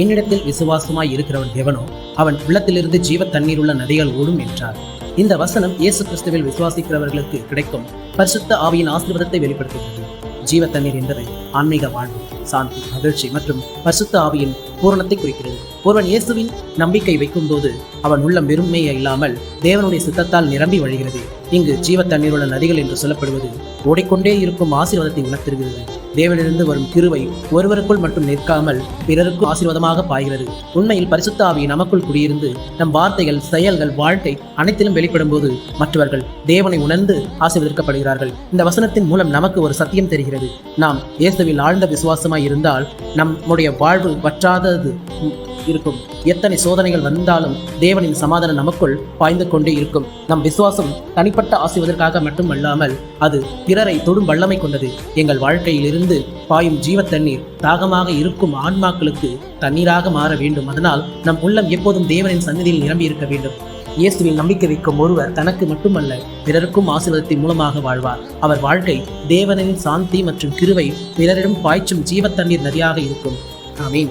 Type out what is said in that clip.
என்னிடத்தில் விசுவாசமாய் இருக்கிறவன் எவனோ அவன் உள்ளத்திலிருந்து ஜீவ தண்ணீர் உள்ள நதிகள் ஓடும் என்றார். இந்த வசனம் இயேசு கிறிஸ்துவில் விசுவாசிக்கிறவர்களுக்கு கிடைக்கும். பரிசுத்த ஆவியின் ஆசீர்வாதத்தை வெளிப்படுத்துகிறது. ஜீவ தண்ணீர் என்பது ஆன்மீக வாழ்வு சாந்தி மகிழ்ச்சி மற்றும் பரிசுத்த ஆவியின் பூரணத்தை குறிக்கிறது. ஒருவன் இயேசுவின் நம்பிக்கை வைக்கும்போது அவன் உள்ளம் வெறுமையே இல்லாமல் தேவனுடைய சித்தத்தால் நிரம்பி வழிகிறது. இங்கு ஜீவ தண்ணீர் உள்ள நதிகள் என்று சொல்லப்படுவது ஓடிக்கொண்டே இருக்கும் ஆசீர்வாதத்தை உணர்த்திருக்கிறது தேவனிலிருந்து வரும் கிருவை ஒருவருக்குள் மட்டும் நிற்காமல் பிறருக்கும் ஆசீர்வாதமாக பாய்கிறது. உண்மையில் பரிசுத்தாவி நமக்குள் குடியிருந்து நம் வார்த்தைகள் செயல்கள் வாழ்க்கை அனைத்திலும் வெளிப்படும்போது மற்றவர்கள் தேவனை உணர்ந்து ஆசீர்வதிக்கப்படுகிறார்கள். இந்த வசனத்தின் மூலம் நமக்கு ஒரு சத்தியம் தெரிகிறது. நாம் இயேசுவில் ஆழ்ந்த விசுவாசமாய் இருந்தால் நம்முடைய வாழ்வு வற்றாதது இருக்கும். எத்தனை சோதனைகள் வந்தாலும் தேவனின் சமாதானம் நமக்குள் பாய்ந்து கொண்டே இருக்கும். நம் விசுவாசம் தனிப்பட்ட ஆசிவதற்காக மட்டுமல்லாமல் அது பிறரை தொடும் வல்லமை கொண்டது. எங்கள் வாழ்க்கையிலிருந்து பாயும் ஜீவ தண்ணீர் தாகமாக இருக்கும் ஆன்மாக்களுக்கு தண்ணீராக மாற வேண்டும். அதனால் நம் உள்ளம் எப்போதும் தேவனின் சந்நிதியில் நிரம்பி இருக்க வேண்டும். இயேசுவில் நம்பிக்கை வைக்கும் ஒருவர் தனக்கு மட்டுமல்ல பிறருக்கும் ஆசீர்வாதத்தின் மூலமாக வாழ்வார். அவர் வாழ்க்கை தேவனின் சாந்தி மற்றும் கிருவை பிறரிடம் பாய்ச்சும் ஜீவ தண்ணீர் நதியாக இருக்கும். ஆமீன்.